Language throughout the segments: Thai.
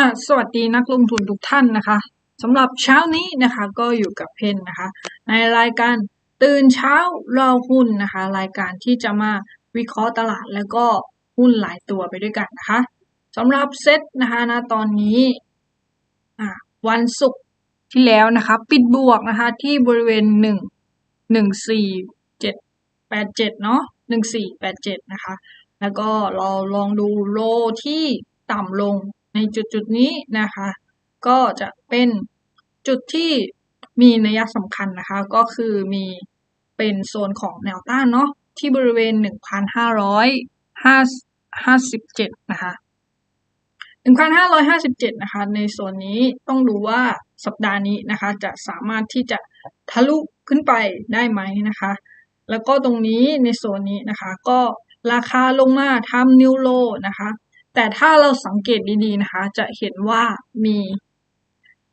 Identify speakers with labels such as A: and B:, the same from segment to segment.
A: ค่ะ สวัสดีนักลงทุนทุกท่านนะคะสำหรับเช้านี้นะคะ ก็อยู่กับเพนนะคะ ในรายการตื่นเช้ารอหุ้นนะคะ รายการที่จะมาวิเคราะห์ตลาดแล้วก็หุ้นหลายตัวไปด้วยกันนะคะสำหรับเซตนะคะนะตอนนี้วันศุกร์ที่แล้วนะคะ ปิดบวกนะคะที่บริเวณหนึ่งหนึ่งสี่เจ็ดแปดเจ็ดเนาะหนึ่งสี่แปดเจ็ดนะคะ แล้วก็เราลองดูโลที่ต่ำลง ในจุดจุดนี้นะคะ ก็จะเป็นจุดที่มีนัยสำคัญนะคะ ก็คือมีเป็นโซนของแนวต้านเนาะที่บริเวณ 1,557 นะคะ 1,557 นะคะ ในโซนนี้ต้องดูว่าสัปดาห์นี้นะคะ จะสามารถที่จะทะลุขึ้นไปได้ไหมนะคะ แล้วก็ตรงนี้ในโซนนี้นะคะ ก็ราคาลงมาทำนิวโลนะคะ แต่ถ้าเราสังเกตดีๆนะคะ จะเห็นว่ามี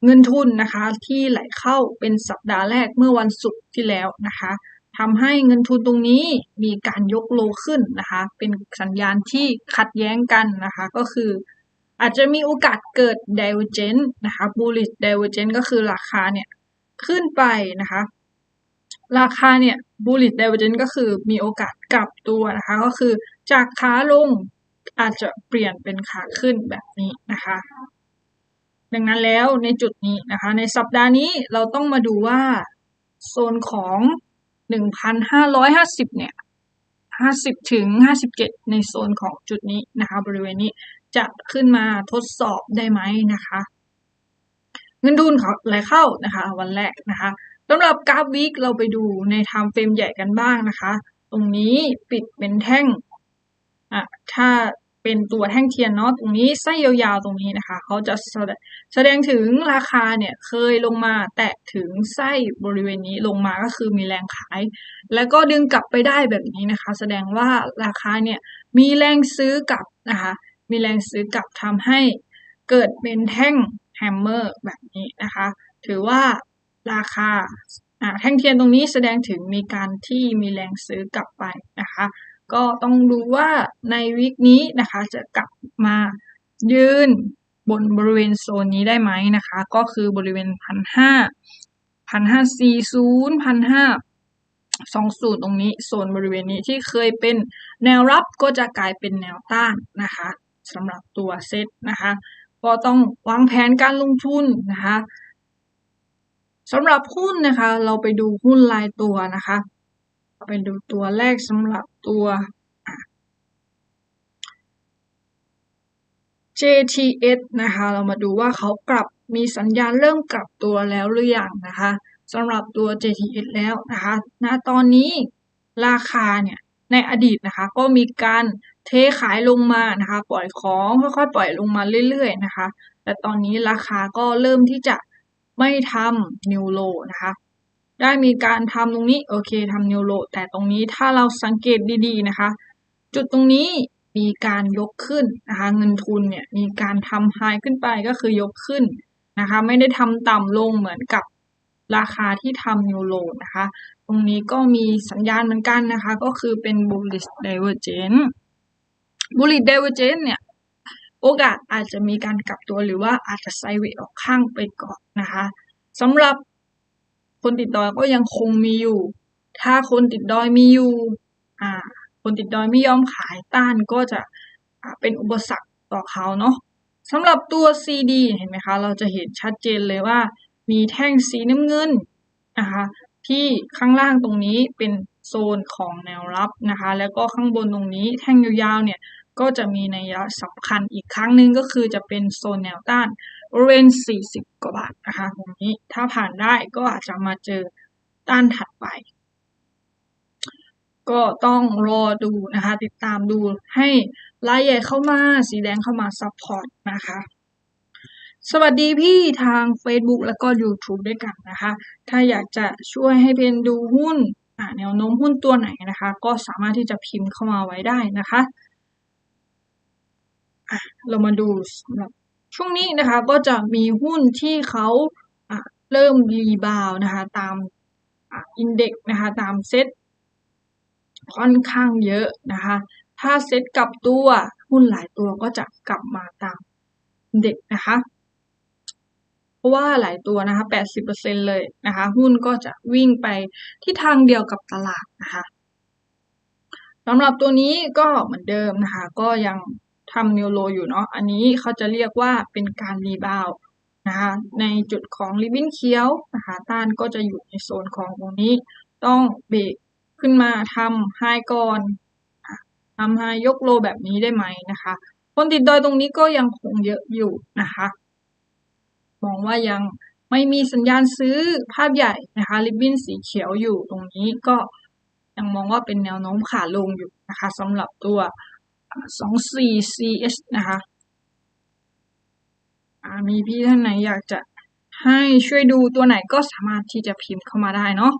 A: เงินทุนนะคะ ที่ไหลเข้าเป็นสัปดาห์แรกเมื่อวันศุกร์ที่แล้วนะคะทำให้เงินทุนตรงนี้มีการยกโลขึ้นนะคะ เป็นสัญญาณที่ขัดแย้งกันนะคะ ก็คืออาจจะมีโอกาสเกิด divergence นะคะ bullish divergence ก็คือราคาเนี่ยขึ้นไปนะคะ ราคาเนี่ย bullish divergence ก็คือมีโอกาสกลับตัวนะคะ ก็คือจากขาลง อาจจะเปลี่ยนเป็นขาขึ้นแบบนี้นะคะ ดังนั้นแล้วในจุดนี้นะคะ ในสัปดาห์นี้เราต้องมาดูว่าโซนของ 1,550 เนี่ย 50 ถึง 57 ในโซนของจุดนี้นะคะ บริเวณนี้จะขึ้นมาทดสอบได้ไหมนะคะ เงินทุนเขาไหลเข้านะคะ วันแรกนะคะสำหรับกราฟวิกเราไปดูในไทม์เฟรมใหญ่กันบ้างนะคะ ตรงนี้ปิดเป็นแท่งอะถ้า เป็นตัวแท่งเทียนเนาะตรงนี้ไส้ยาวๆตรงนี้นะคะเขาจะแสดงถึงราคาเนี่ยเคยลงมาแตะถึงไส้บริเวณนี้ลงมาก็คือมีแรงขาย แล้วก็ดึงกลับไปได้แบบนี้นะคะ แสดงว่าราคาเนี่ยมีแรงซื้อกลับนะคะมีแรงซื้อกลับทำให้เกิดเป็นแท่งแฮมเมอร์แบบนี้นะคะ ถือว่าราคาแท่งเทียนตรงนี้แสดงถึงมีการที่มีแรงซื้อกลับไปนะคะ ก็ต้องดูว่าในวิกนี้นะคะ จะกลับมายืนบนบริเวณโซนนี้ได้ไหมนะคะ ก็คือบริเวณพันห้าพันห้าสี่ศูนย์พันห้าสองสูตรตรงนี้โซนบริเวณนี้ที่เคยเป็นแนวรับก็จะกลายเป็นแนวต้านนะคะสำหรับตัวเซตนะคะ ก็ต้องวางแผนการลงทุนนะคะสำหรับหุ้นนะคะ เราไปดูหุ้นรายตัวนะคะไปดูตัวแรกสำหรับ ตัว JTS นะคะ เรามาดูว่าเขากลับมีสัญญาณเริ่มกลับตัวแล้วหรือยังนะคะสำหรับตัว JTS แล้วนะคะณตอนนี้ราคาเนี่ยในอดีตนะคะก็มีการเทขายลงมานะคะ ปล่อยของค่อยๆปล่อยลงมาเรื่อย ๆ นะคะ แต่ตอนนี้ราคาก็เริ่มที่จะไม่ทำนิวโลนะคะ ได้มีการทำตรงนี้โอเคทำนิวโรแต่ตรงนี้ถ้าเราสังเกตดีๆนะคะ จุดตรงนี้มีการยกขึ้นนะคะเงินทุนเนี่ยมีการทำไฮขึ้นไปก็คือยกขึ้นนะคะไม่ได้ทำต่ำลงเหมือนกับราคาที่ทำนิวโรนะคะ ตรงนี้ก็มีสัญญาณเหมือนกันนะคะ ก็คือเป็น bullish divergence bullish divergence เนี่ยโอกาสอาจจะมีการกลับตัวหรือว่าอาจจะไซเวทออกข้างไปก่อนนะคะสำหรับ คนติดดอยก็ยังคงมีอยู่ ถ้าคนติดดอยมีอยู่ อ่า คนติดดอยไม่ยอมขายต้านก็จะเป็นอุปสรรคต่อเขาเนาะสำหรับตัว CD เห็นไหมคะ เราจะเห็นชัดเจนเลยว่า มีแท่งสีน้ำเงินนะคะที่ข้างล่างตรงนี้เป็นโซนของแนวรับนะคะ แล้วก็ข้างบนตรงนี้แท่งยาวๆเนี่ยก็จะมีในัยสำคัญอีกครั้งหนึ่งก็คือจะเป็นโซนแนวต้าน บริเวณ 40 กว่าบาทนะคะตรงนี้ถ้าผ่านได้ก็อาจจะมาเจอต้านถัดไป ก็ต้องรอดูนะคะ ติดตามดูให้รายใหญ่เข้ามาสีแดงเข้ามาซัพพอร์ตนะคะสวัสดีพี่ทาง Facebook แล้วก็ YouTube ด้วยกันนะคะ ถ้าอยากจะช่วยให้เพนดูหุ้นแนวโน้มหุ้นตัวไหนนะคะ ก็สามารถที่จะพิมพ์เข้ามาไว้ได้นะคะ เรามาดูสำหรับ ช่วงนี้นะคะก็จะมีหุ้นที่เขาเริ่มรีบาวนะคะตามอินเด็กนะคะตามเซ็ตค่อนข้างเยอะนะคะ ถ้าเซ็ตกลับตัวหุ้นหลายตัวก็จะกลับมาตามอินเด็กนะคะ เพราะว่าหลายตัวนะคะ80%เลยนะคะ หุ้นก็จะวิ่งไปที่ทางเดียวกับตลาดนะคะสำหรับตัวนี้ก็เหมือนเดิมนะคะ ก็ยัง ทำนิวโลอยู่เนาะอันนี้เขาจะเรียกว่าเป็นการรีบาวนะคะในจุดของริบบิ้นเคี้ยวนะคะต้านก็จะอยู่ในโซนของตรงนี้ ต้องเบรกขึ้นมาทำไฮก่อนทำไฮยกโลแบบนี้ได้ไหมนะคะ คนติดดอยตรงนี้ก็ยังคงเยอะอยู่นะคะมองว่ายังไม่มีสัญญาณซื้อภาพใหญ่นะคะริบบิ้นสีเขียวอยู่ตรงนี้ก็ยังมองว่าเป็นแนวโน้มขาลงอยู่นะคะสำหรับตัว 24CS นะคะมีพี่ท่านไหนอยากจะให้ช่วยดูตัวไหนก็สามารถที่จะพิมพ์เข้ามาได้เนาะ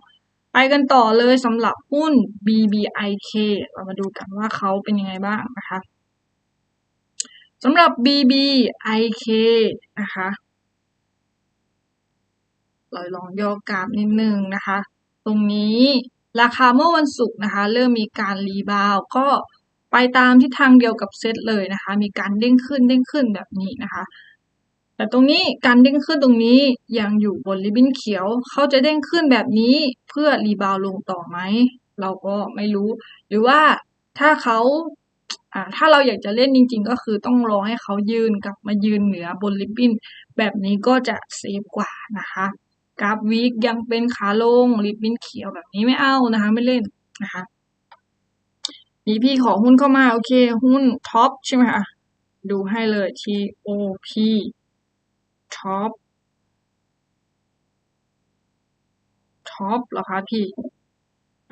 A: ไปกันต่อเลยสำหรับหุ้น BBIK เรามาดูกันว่าเขาเป็นยังไงบ้างนะคะสำหรับ BBIK นะคะเราลองย่อกราฟนิดนึงนะคะ ตรงนี้ราคาเมื่อวันศุกร์นะคะ เริ่มมีการรีบาวก็ ไปตามทิศทางเดียวกับเซตเลยนะคะ มีการเด้งขึ้นเด้งขึ้นแบบนี้นะคะ แต่ตรงนี้การเด้งขึ้นตรงนี้ยังอยู่บนริบบิ้นเขียว เขาจะเด้งขึ้นแบบนี้เพื่อรีบาวลงต่อไหม เราก็ไม่รู้ หรือว่าถ้าเขาถ้าเราอยากจะเล่นจริง ๆ ก็คือต้องรอให้เขายืนกลับมายืนเหนือบนริบบิ้นแบบนี้ก็จะเซฟกว่านะคะกราฟวีคยังเป็นขาลงริบบิ้นเขียวแบบนี้ไม่เอานะคะ ไม่เล่นนะคะ นี่พี่ขอหุ้นเข้ามาโอเค หุ้นท็อปใช่ไหมคะดูให้เลย TOP ท็อปท็อปเหรอคะพี่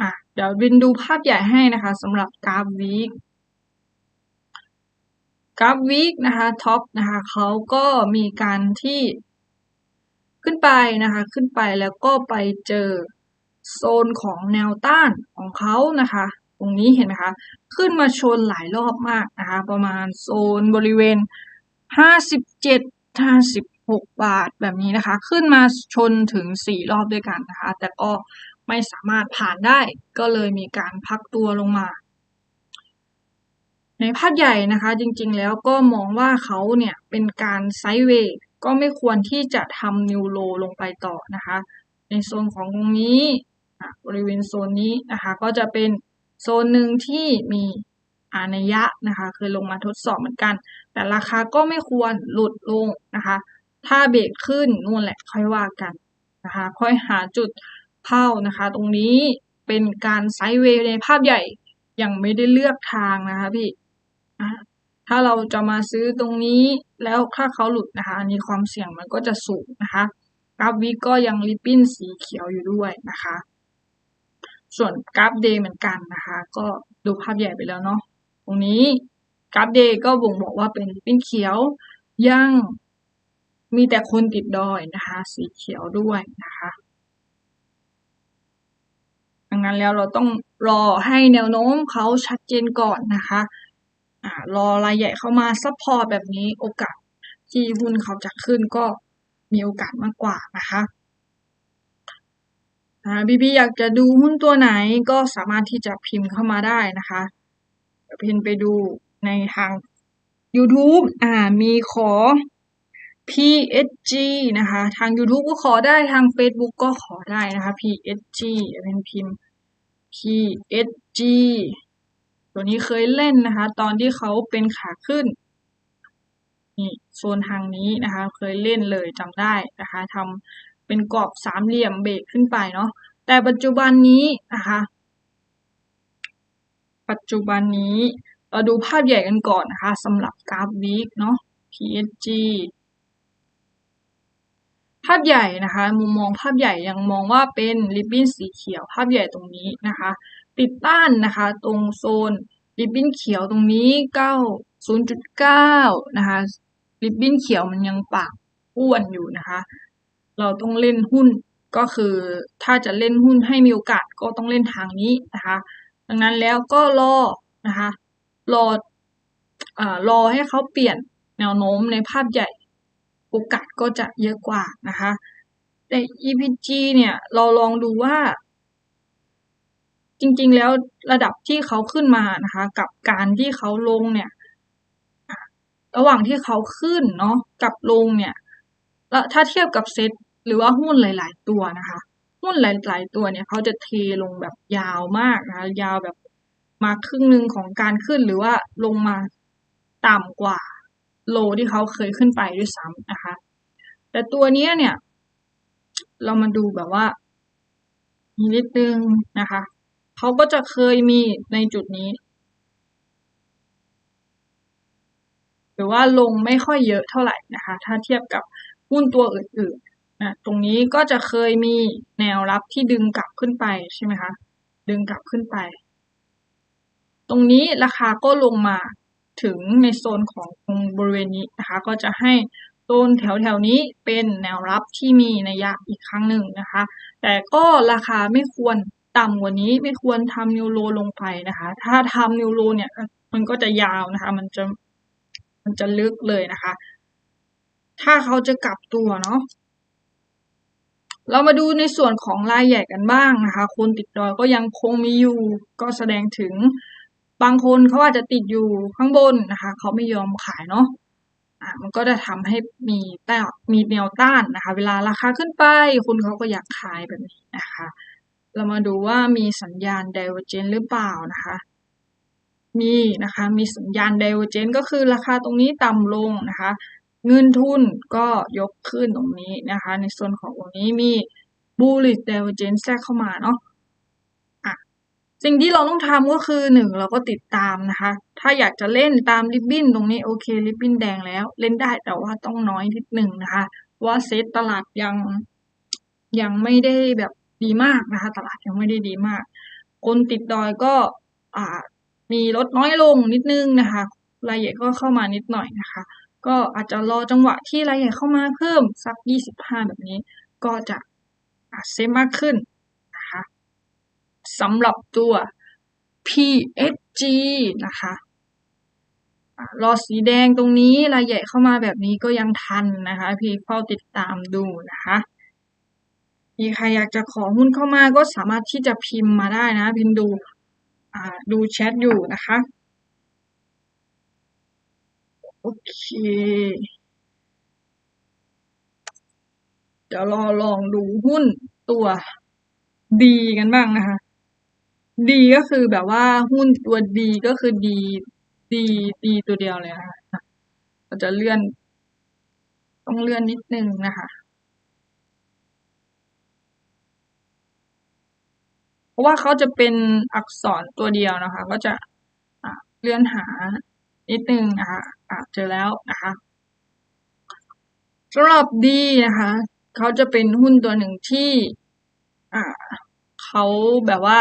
A: อะ เดี๋ยวบินดูภาพใหญ่ให้นะคะสำหรับกราฟวีคกราฟวีคนะคะท็อปนะคะเขาก็มีการที่ขึ้นไปนะคะ ขึ้นไปแล้วก็ไปเจอโซนของแนวต้านของเขานะคะ รงนี้เห็นไหมคะ ขึ้นมาชนหลายรอบมากนะคะ ประมาณโซนบริเวณ 57 56 บาทแบบนี้นะคะ ขึ้นมาชนถึง 4 รอบด้วยกันนะคะ แต่ก็ไม่สามารถผ่านได้ก็เลยมีการพักตัวลงมา ในภาพใหญ่นะคะ จริงๆแล้วก็มองว่าเขาเนี่ยเป็นการไซด์เวย์ก็ไม่ควรที่จะทำนิวโลลงไปต่อนะคะ ในโซนของตรงนี้บริเวณโซนนี้นะคะ ก็จะเป็น โซนหนึ่งที่มีอานัยะนะคะเคยลงมาทดสอบเหมือนกัน แต่ราคาก็ไม่ควรหลุดลงนะคะ ถ้าเบรกขึ้นนู่นแหละค่อยว่ากันนะคะ ค่อยหาจุดเข้านะคะ ตรงนี้เป็นการไซด์เวย์ในภาพใหญ่ยังไม่ได้เลือกทางนะคะพี่ถ้าเราจะมาซื้อตรงนี้แล้วถ้าเขาหลุดนะคะอันนี้ความเสี่ยงมันก็จะสูงนะคะกราฟวีก็ยังริบบิ้นสีเขียวอยู่ด้วยนะคะ ส่วนกราฟเดย์เหมือนกันนะคะ ก็ดูภาพใหญ่ไปแล้วเนาะตรงนี้กราฟเดย์ก็บ่งบอกว่าเป็นริบบิ้นเขียวยังมีแต่คนติดดอยนะคะ สีเขียวด้วยนะคะดังนั้นแล้วเราต้องรอให้แนวโน้มเขาชัดเจนก่อนนะคะรอรายใหญ่เข้ามาซัพพอร์ตแบบนี้โอกาสที่หุ้นเขาจะขึ้นก็มีโอกาสมากกว่านะคะ พี่พี่อยากจะดูหุ้นตัวไหนก็สามารถที่จะพิมพ์เข้ามาได้นะคะพิมพ์ไปดูในทาง YouTube อ่ามีขอ PSG นะคะ ทาง YouTube ก็ขอได้ทาง Facebook ก็ขอได้นะคะ PSG เป็นพิมพ์ PSG ตัวนี้เคยเล่นนะคะ ตอนที่เขาเป็นขาขึ้นนี่โซนทางนี้นะคะ เคยเล่นเลยจำได้นะคะทำ เป็นกรอบสามเหลี่ยมเบรกขึ้นไปเนาะแต่ปัจจุบันนี้นะคะปัจจุบันนี้เราดูภาพใหญ่กันก่อนนะคะสำหรับกราฟวีคเนาะ PSG ภาพใหญ่นะคะมุมมองภาพใหญ่ยังมองว่าเป็นริบบิ้นสีเขียวภาพใหญ่ตรงนี้นะคะ ติดต้านนะคะตรงโซนริบบิ้นเขียวตรงนี้เก้าศูนย์จุดเก้านะคะริบบิ้นเขียวมันยังปากอ้วนอยู่นะคะ เราต้องเล่นหุ้นก็คือถ้าจะเล่นหุ้นให้มีโอกาสก็ต้องเล่นทางนี้นะคะ ดังนั้นแล้วก็รอนะคะรออรอให้เขาเปลี่ยนแนวโน้มในภาพใหญ่โอกาสก็จะเยอะกว่านะคะแต่ EPG เนี่ยเราลองดูว่า จริงๆแล้วระดับที่เขาขึ้นมานะคะ กับการที่เขาลงเนี่ย ระหว่างที่เขาขึ้นเนาะกับลงเนี่ยแล้วถ้าเทียบกับเซต หรือว่าหุ้นหลาย ๆ ตัวนะคะ หุ้นหลาย ๆ ตัวเนี่ยเขาจะเทลงแบบยาวมากนะคะยาวแบบมาครึ่งหนึ่งของการขึ้นหรือว่าลงมาต่ำกว่าโลที่เขาเคยขึ้นไปด้วยซ้ำนะคะ แต่ตัวนี้เนี่ย เรามาดูแบบว่านิดนึงนะคะ เขาก็จะเคยมีในจุดนี้ หรือว่าลงไม่ค่อยเยอะเท่าไหร่นะคะ ถ้าเทียบกับหุ้นตัวอื่นๆ นะตรงนี้ก็จะเคยมีแนวรับที่ดึงกลับขึ้นไปใช่ไหมคะ ดึงกลับขึ้นไป ตรงนี้ราคาก็ลงมาถึงในโซนของตรงบริเวณนี้นะคะ ก็จะให้โซนแถวแถวนี้เป็นแนวรับที่มีนัยยะอีกครั้งหนึ่งนะคะ แต่ก็ราคาไม่ควรต่ำกว่านี้ไม่ควรทำนิวโรลงไปนะคะ ถ้าทำนิวโรเนี่ยมันก็จะยาวนะคะ มันจะมันจะลึกเลยนะคะ ถ้าเขาจะกลับตัวเนาะ เรามาดูในส่วนของรายใหญ่กันบ้างนะคะคนติดดอยก็ยังคงมีอยู่ ก็แสดงถึงบางคนเขาอาจจะติดอยู่ข้างบนนะคะเขาไม่ยอมขายเนาะอ่ามันก็จะทำให้มีแต่มีแนวต้านนะคะ เวลาราคาขึ้นไปคนเขาก็อยากขายแบบนี้นะคะ เรามาดูว่ามีสัญญาณ d i v e r g e n c หรือเปล่านะคะมีนะคะมีสัญญาณ d i v e r g e n c ก็คือราคาตรงนี้ต่ำลงนะคะ เงินทุนก็ยกขึ้นตรงนี้นะคะ ในส่วนของตรงนี้มี bullish divergence แทรกเข้ามาเนาะสิ่งที่เราต้องทำก็คือหนึ่งเราก็ติดตามนะคะ ถ้าอยากจะเล่นตามริบบิ้นตรงนี้โอเคริบบิ้นแดงแล้ว เล่นได้แต่ว่าต้องน้อยนิดหนึ่งนะคะ ว่าเซตตลาดยังยังไม่ได้แบบดีมากนะคะ ตลาดยังไม่ได้ดีมาก คนติดดอยก็อ่ามีลดน้อยลงนิดนึงนะคะ รายใหญ่ก็เข้ามานิดหน่อยนะคะ ก็อาจจะรอจังหวะที่รายใหญ่เข้ามาเพิ่มสักยี่สิบห้าแบบนี้ ก็จะเซฟมากขึ้นนะคะสำหรับตัว PSG นะคะรอสีแดงตรงนี้รายใหญ่เข้ามาแบบนี้ก็ยังทันนะคะ พี่เฝ้าติดตามดูนะคะมีใครอยากจะขอหุ้นเข้ามาก็สามารถที่จะพิมพ์มาได้นะ พิมพ์ดูดูแชทอยู่นะคะ โอเค เดี๋ยวรอลองดูหุ้นตัวดีกันบ้างนะคะดีก็คือแบบว่าหุ้นตัวดีก็คือดีดีดีตัวเดียวเลยนะคะเราจะเลื่อน ต้องเลื่อนนิดนึงนะคะเพราะว่าเขาจะเป็นอักษรตัวเดียวนะคะ ก็จะเลื่อนหานิดนึงนะคะะเจอแล้วนะคะสำหรับดีนะคะเขาจะเป็นหุ้นตัวหนึ่งที่อ่าเขาแบบว่า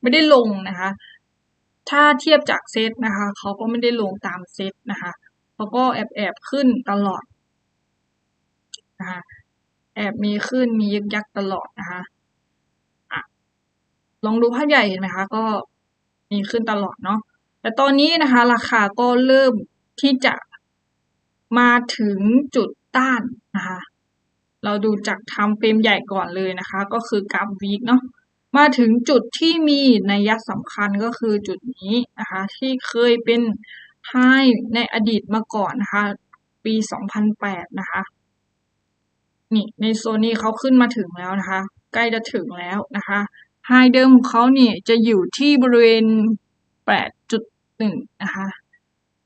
A: ไม่ได้ลงนะคะ ถ้าเทียบจากเซตนะคะเขาก็ไม่ได้ลงตามเซตนะคะเขาก็แอบแอบขึ้นตลอดนะคะแอบมีขึ้นมียึกยักตลอดนะคะอะลองดูภาพใหญ่เห็นไหมคะ ก็มีขึ้นตลอดเนาะแต่ตอนนี้นะคะ ราคาก็เริ่ม ที่จะมาถึงจุดต้านนะคะ เราดูจากทำเฟรมใหญ่ก่อนเลยนะคะ ก็คือกราฟวีคเนาะ มาถึงจุดที่มีนัยสำคัญก็คือจุดนี้นะคะ ที่เคยเป็นไฮในอดีตมาก่อนนะคะ ปี 2008 นะคะ นี่ในโซนนี้เขาขึ้นมาถึงแล้วนะคะ ใกล้จะถึงแล้วนะคะไฮเดิมของเขาเนี่ยจะอยู่ที่บริเวณ 8.1 นะคะ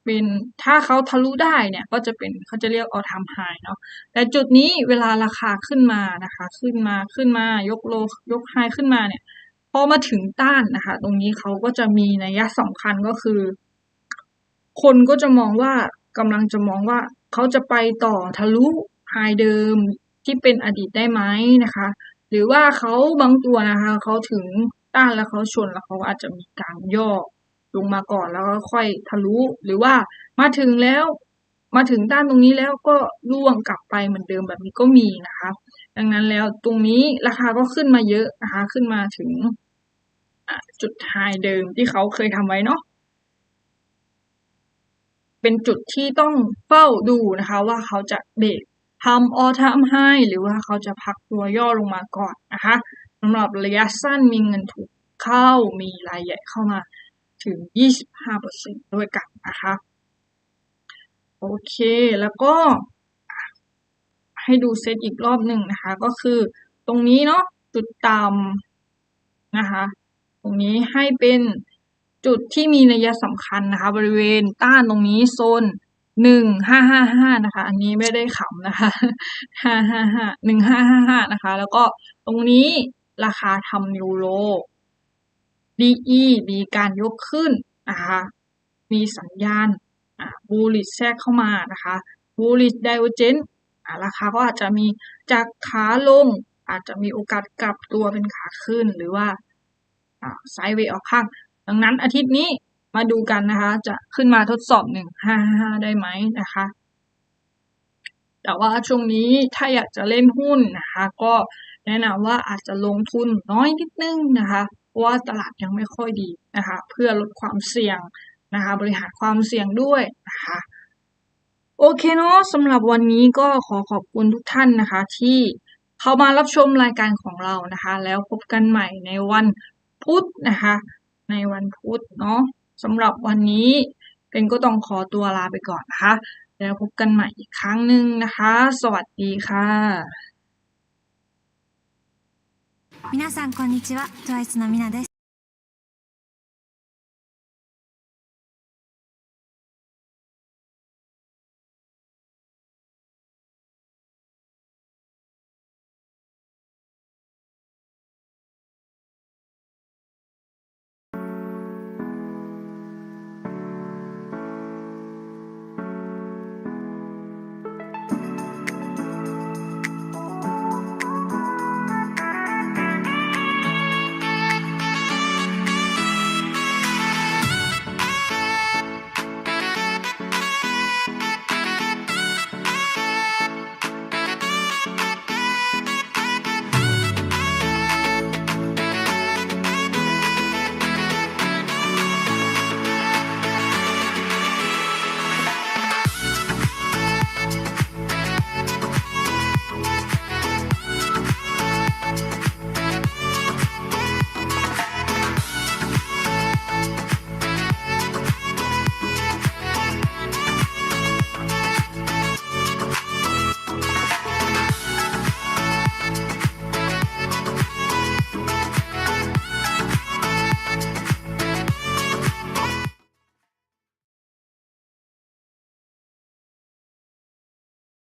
A: เป็นถ้าเขาทะลุได้เนี่ยก็จะเป็นเขาจะเรียกออทามไฮเนาะแต่จุดนี้เวลาราคาขึ้นมานะคะ ขึ้นมาขึ้นมายกโลยกไฮขึ้นมาเนี่ยพอมาถึงต้านนะคะ ตรงนี้เขาก็จะมีนัยสำคัญก็คือ คนก็จะมองว่ากำลังจะมองว่าเขาจะไปต่อทะลุไฮเดิมที่เป็นอดีตได้ไหมนะคะ หรือว่าเขาบางตัวนะคะเขาถึงต้านแล้วเขาชนแล้วเขาอาจจะมีการย่อ ลงมาก่อนแล้วก็ค่อยทะลุ หรือว่ามาถึงแล้ว มาถึงด้านตรงนี้แล้วก็ร่วงกลับไปเหมือนเดิมแบบนี้ก็มีนะคะ ดังนั้นแล้วตรงนี้ราคาก็ขึ้นมาเยอะนะคะ ขึ้นมาถึงจุดไฮเดิมที่เขาเคยทำไว้เนาะเป็นจุดที่ต้องเฝ้าดูนะคะ ว่าเขาจะเบรกทำออทำให้หรือว่าเขาจะพักตัวย่อลงมาก่อนนะคะสำหรับระยะสั้นมีเงินถูกเข้ามีรายใหญ่เข้ามา ถึง 25%ด้วยกันนะคะ โอเคแล้วก็ ให้ดูเซตอีกรอบหนึ่งนะคะ ก็คือตรงนี้เนาะจุดต่ำนะคะ ตรงนี้ให้เป็นจุดที่มีนัยสำคัญนะคะ บริเวณต้านตรงนี้โซนหนึ่งห้าห้าห้านะคะ อันนี้ไม่ได้ขำนะคะห้าห้าห้าหนึ่งห้าห้าห้านะคะ แล้วก็ตรงนี้ราคาทำนิวโร DE มีการยกขึ้นนะคะมีสัญญาณบูลิชแทรกเข้ามานะคะบูลิชไดเวอร์เจนราคาก็อาจจะมีจากขาลงอาจจะมีโอกาสกลับตัวเป็นขาขึ้นหรือว่าอ่าไซด์เวย์ออกข้าง ดังนั้นอาทิตย์นี้มาดูกันนะคะ จะขึ้นมาทดสอบหนึ่งห้าห้าได้ไหมนะคะ แต่ว่าช่วงนี้ถ้าอยากจะเล่นหุ้นนะคะ ก็แนะนำว่าอาจจะลงทุนน้อยนิดนึงนะคะ เพราะว่าตลาดยังไม่ค่อยดีนะคะเพื่อลดความเสี่ยงนะคะบริหารความเสี่ยงด้วยนะคะโอเคเนาะสำหรับวันนี้ก็ขอขอบคุณทุกท่านนะคะที่เข้ามารับชมรายการของเรานะคะ แล้วพบกันใหม่ในวันพุธนะคะ ในวันพุธเนาะสำหรับวันนี้เป็นก็ต้องขอตัวลาไปก่อนนะคะ แล้วพบกันใหม่อีกครั้งหนึ่งนะคะ สวัสดีค่ะ
B: 皆さんこんにちは。TWICE のみなです。